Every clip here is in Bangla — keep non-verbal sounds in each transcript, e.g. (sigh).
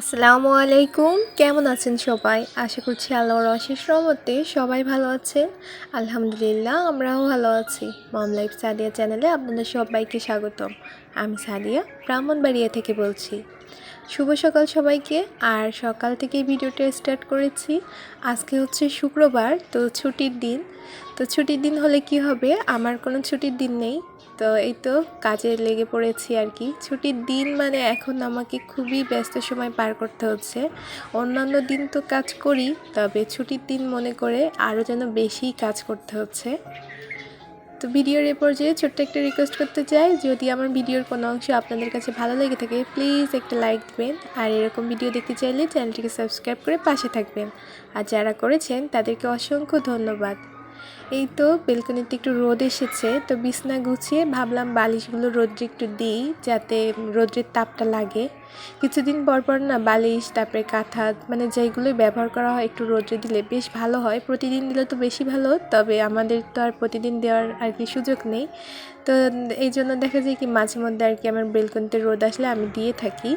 আসসালামু আলাইকুম। কেমন আছেন সবাই? আশা করছি আল্লাহর অশেষ রহমতে সবাই ভালো আছেন। আলহামদুলিল্লাহ, আমরাও ভালো আছি। মম লাইফ সাদিয়া চ্যানেলে আপনাদের সবাইকে স্বাগতম। আমি সাদিয়া, ব্রাহ্মণবাড়িয়া থেকে বলছি। শুভ সকাল সবাইকে। আর সকাল থেকে ভিডিওটা স্টার্ট করেছি। আজকে হচ্ছে শুক্রবার, তো ছুটির দিন। তো ছুটির দিন হলে কি হবে? আমার কোনো ছুটির দিন নেই। তো এই তো কাজে লেগে পড়েছি আর কি। ছুটির দিন মানে এখন আমাকে খুবই ব্যস্ত সময় পার করতে হচ্ছে। অন্যান্য দিন তো কাজ করি, তবে ছুটির দিন মনে করে আরও যেন বেশি কাজ করতে হচ্ছে। তো ভিডিওর এ পর্যায়ে ছোট্ট একটা রিকোয়েস্ট করতে চাই, যদি আমার ভিডিওর কোনো অংশ আপনাদের কাছে ভালো লেগে থাকে প্লিজ একটা লাইক দেবেন। আর এরকম ভিডিও দেখতে চাইলে চ্যানেলটিকে সাবস্ক্রাইব করে পাশে থাকবেন। আর যারা করেছেন, তাদেরকে অসংখ্য ধন্যবাদ। এই তো বেলকনিতে একটু রোদ এসেছে, তো বিছনা গুছিয়ে ভাবলাম বালিশগুলো রোদ্রে একটু দিই যাতে রোদ্রের তাপটা লাগে। কিছুদিন পর পর না বালিশ, তারপরে কাঁথা মানে যেগুলোই ব্যবহার করা হয় একটু রোদ্রে দিলে বেশ ভালো হয়। প্রতিদিন দিলে তো বেশি ভালো, তবে আমাদের তো আর প্রতিদিন দেওয়ার আর কি সুযোগ নেই। তো এই জন্য দেখা যায় কি মাঝে মধ্যে আর কি আমার বেলকনিতে রোদ আসলে আমি দিয়ে থাকি।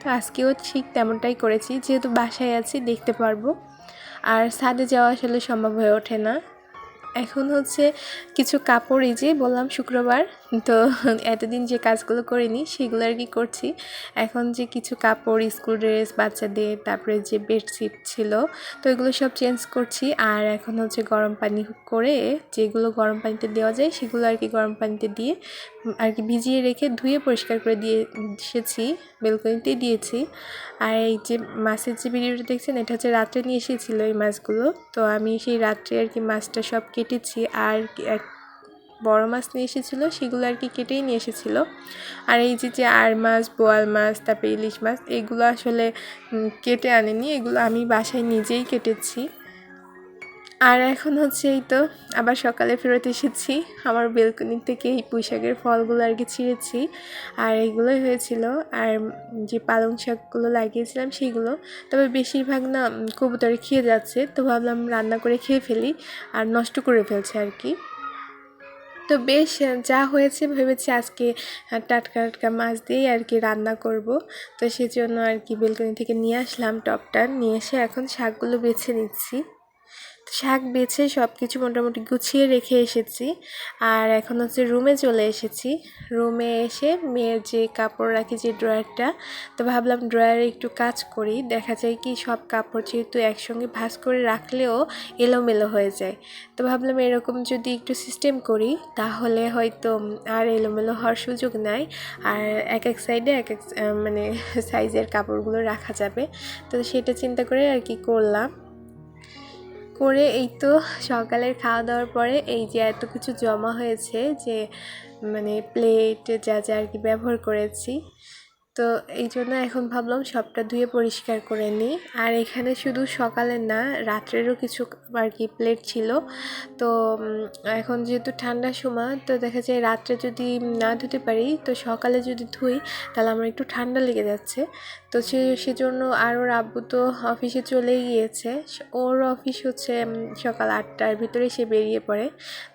তো আজকেও ঠিক তেমনটাই করেছি, যেহেতু বাসায় আছি দেখতে পারব। আর ছাদে যাওয়া আসলে সম্ভব হয়ে ওঠে না। এখন হচ্ছে কিছু কাপড় এই যে বললাম শুক্রবার তো এতদিন যে কাজগুলো করিনি, সেগুলো আর কি করছি। এখন যে কিছু কাপড় স্কুল ড্রেস বাচ্চাদের, তারপরে যে বেডশিট ছিল, তো এগুলো সব চেঞ্জ করছি। আর এখন হচ্ছে গরম পানি করে যেগুলো গরম পানিতে দেওয়া যায়, সেগুলো আর কি গরম পানিতে দিয়ে আর কি ভিজিয়ে রেখে ধুয়ে পরিষ্কার করে দিয়ে এসেছি বেলকনিতে দিয়েছি। আর এই যে মাছের যে ভিডিওটা দেখছেন, এটা হচ্ছে রাত্রে নিয়ে এসেছিল এই মাছগুলো। তো আমি সেই রাত্রে আর কি মাছটা সব কেটেছি। আর বড় মাছ নিয়ে এসেছিল, সেগুলো আর কি কেটেই নিয়ে এসেছিল। আর এই যে যে আর মাছ, বোয়াল মাছ, তারপরে ইলিশ মাছ, এগুলো আসলে কেটে আনেনি, এগুলো আমি বাসায় নিজেই কেটেছি। আর এখন হচ্ছে এই তো, আবার সকালে ফেরত এসেছি, আমার বেলকনি থেকে এই পুঁইশাকের ফলগুলো আর কি ছিঁড়েছি। আর এগুলোই হয়েছিল, আর যে পালং শাকগুলো লাগিয়েছিলাম সেগুলো। তবে বেশিরভাগ না কবুতরে খেয়ে যাচ্ছে, তো ভাবলাম রান্না করে খেয়ে ফেলি, আর নষ্ট করে ফেলছে আর কি। তো বেশ যা হয়েছে ভেবেছি আজকে টাটকা টাটকা মাছ দিয়েই আর কি রান্না করব। তো সেজন্য আর কি বেলকনি থেকে নিয়ে আসলাম টপটা, নিয়ে এসে এখন শাকগুলো বেছে নিচ্ছি। শাক বেছে সব কিছু মোটামুটি গুছিয়ে রেখে এসেছি। আর এখন হচ্ছে রুমে চলে এসেছি। রুমে এসে মেয়ের যে কাপড় রাখি যে ড্রয়ারটা, তো ভাবলাম ড্রয়ারে একটু কাজ করি। দেখা যায় কি সব কাপড় যেহেতু একসঙ্গে ভাস করে রাখলেও এলোমেলো হয়ে যায়। তো ভাবলাম এরকম যদি একটু সিস্টেম করি, তাহলে হয়তো আর এলোমেলো হওয়ার সুযোগ নাই। আর এক এক সাইডে এক এক মানে সাইজের কাপড়গুলো রাখা যাবে। তো সেটা চিন্তা করে আর কি করলাম। করে এই তো সকালের খাওয়া দাওয়ার পরে এই যে এত কিছু জমা হয়েছে যে মানে প্লেট যা যা আর কি ব্যবহার করেছি। তো এই জন্য এখন ভাবলাম সবটা ধুয়ে পরিষ্কার করে নিই। আর এখানে শুধু সকালে না, রাত্রেরও কিছু আর কি প্লেট ছিল। তো এখন যেহেতু ঠান্ডার সময়, তো দেখা যায় রাত্রে যদি না ধুতে পারি, তো সকালে যদি ধুই, তাহলে আমার একটু ঠান্ডা লেগে যাচ্ছে। তো সে, সেজন্য আর ওর আব্বু তো অফিসে চলেই গিয়েছে। ওর অফিস হচ্ছে সকাল আটটার ভিতরে সে বেরিয়ে পড়ে।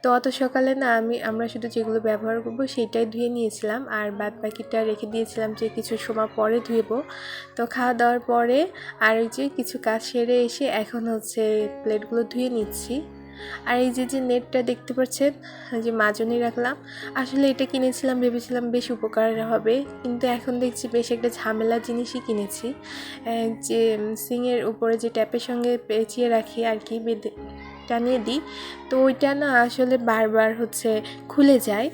তো অত সকালে না আমি, আমরা শুধু যেগুলো ব্যবহার করব, সেইটাই ধুয়ে নিয়েছিলাম। আর বাদ বাকিটা রেখে দিয়েছিলাম যে কিছু সময় পরে ধুয়েব তো খাওয়া দাওয়ার পরে আর ওই যে কিছু কাজ সেরে এসে এখন হচ্ছে প্লেটগুলো ধুয়ে নিচ্ছি। আর এই যে যে নেটটা দেখতে পাচ্ছেন যে মাজনি রাখলাম। আসলে এটা কিনেছিলাম, ভেবেছিলাম বেশ উপকার হবে। কিন্তু এখন দেখছি বেশ একটা ঝামেলা জিনিসই কিনেছি। যে সিংয়ের উপরে যে ট্যাপের সঙ্গে পেঁচিয়ে রাখি আর কি, বেঁধে টানিয়ে দিই। তো ওইটা না আসলে বারবার হচ্ছে খুলে যায়।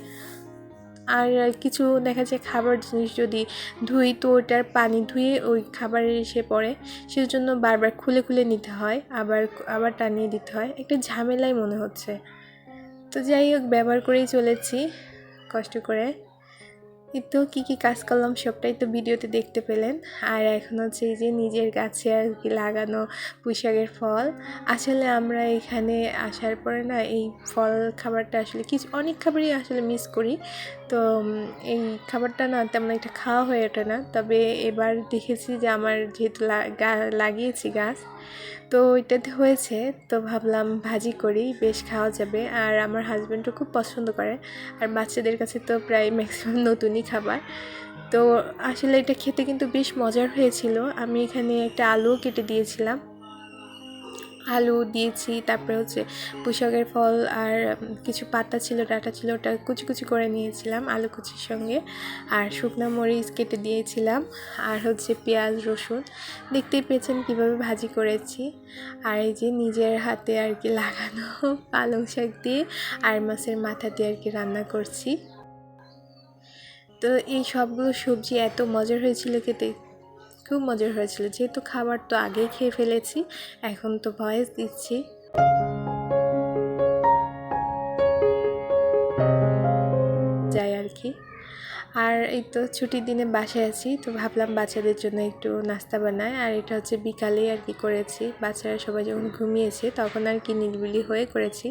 আর কিছু দেখা যায় খাবার জিনিস যদি ধুই তো ওটার পানি ধুয়ে ওই খাবারে এসে পড়ে, সেজন্য বারবার খুলে খুলে নিতে হয়, আবার আবার টানিয়ে দিতে হয়। একটা ঝামেলাই মনে হচ্ছে। তো যাই হোক, ব্যবহার করেই চলেছি, কষ্ট করে। তো কী কী কাজ করলাম সবটাই তো ভিডিওতে দেখতে পেলেন। আর এখন হচ্ছে এই যে নিজের গাছে আর কি লাগানো পুঁইশাকের ফল। আসলে আমরা এখানে আসার পরে না এই ফল খাবারটা আসলে কিছু, অনেক খাবারই আসলে মিস করি। তো এই খাবারটা না তেমন একটা খাওয়া হয়ে ওঠে না। তবে এবার দেখেছি যে আমার যেহেতু লাগিয়েছি গাছ তো ওইটাতে হয়েছে। তো ভাবলাম ভাজি করি, বেশ খাওয়া যাবে। আর আমার হাজব্যান্ডও খুব পছন্দ করে। আর বাচ্চাদের কাছে তো প্রায় ম্যাক্সিমাম নতুনই খাবার। তো আসলে এটা খেতে কিন্তু বেশ মজার হয়েছিল। আমি এখানে একটা আলুও কেটে দিয়েছিলাম। আলু দিয়েছি, তারপরে হচ্ছে পুষকের ফল আর কিছু পাতা ছিল, ডাটা ছিল, ওটা কুচি কুচি করে নিয়েছিলাম আলু কুচির সঙ্গে। আর শুকনো মরিচ কেটে দিয়েছিলাম, আর হচ্ছে পেঁয়াজ, রসুন। দেখতেই পেয়েছেন কীভাবে ভাজি করেছি। আর এই যে নিজের হাতে আর কি লাগানো (laughs) পালং শাক দিয়ে আর মাছের মাথা দিয়ে আর কি রান্না করছি। তো এই সবগুলো সবজি এত মজার হয়েছিল খেতে। খুব মজার হয়েছিল। যেহেতু খাবার তো আগেই খেয়ে ফেলেছি, এখন তো ভয়েস দিচ্ছি। যাই আর কি। আর এই তো ছুটির দিনে বাসায় আছি, তো ভাবলাম বাচ্চাদের জন্য একটু নাস্তা বানায় আর এটা হচ্ছে বিকালেই আর কি করেছি। বাচ্চারা সবাই যখন ঘুমিয়েছে, তখন আর কি নিলবিলি হয়ে করেছি।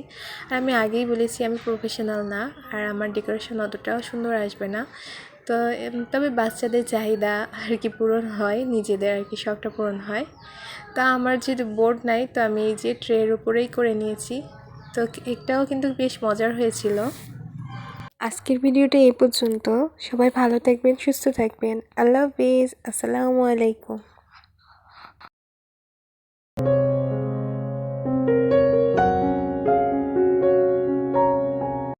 আর আমি আগেই বলেছি আমি প্রফেশনাল না, আর আমার ডেকোরেশন অতটাও সুন্দর আসবে না। তো তবে বাচ্চাদের চাহিদা আর কি পূরণ হয়, নিজেদের আর কি শখটা পূরণ হয়। তা আমার যেহেতু বোর্ড নাই, তো আমি এই যে ট্রের উপরেই করে নিয়েছি। তো একটাও কিন্তু বেশ মজার হয়েছিল। আজকের ভিডিওটা এই পর্যন্ত। সবাই ভালো থাকবেন, সুস্থ থাকবেন। আল্লাহ হাফিজ। আসসালামু আলাইকুম।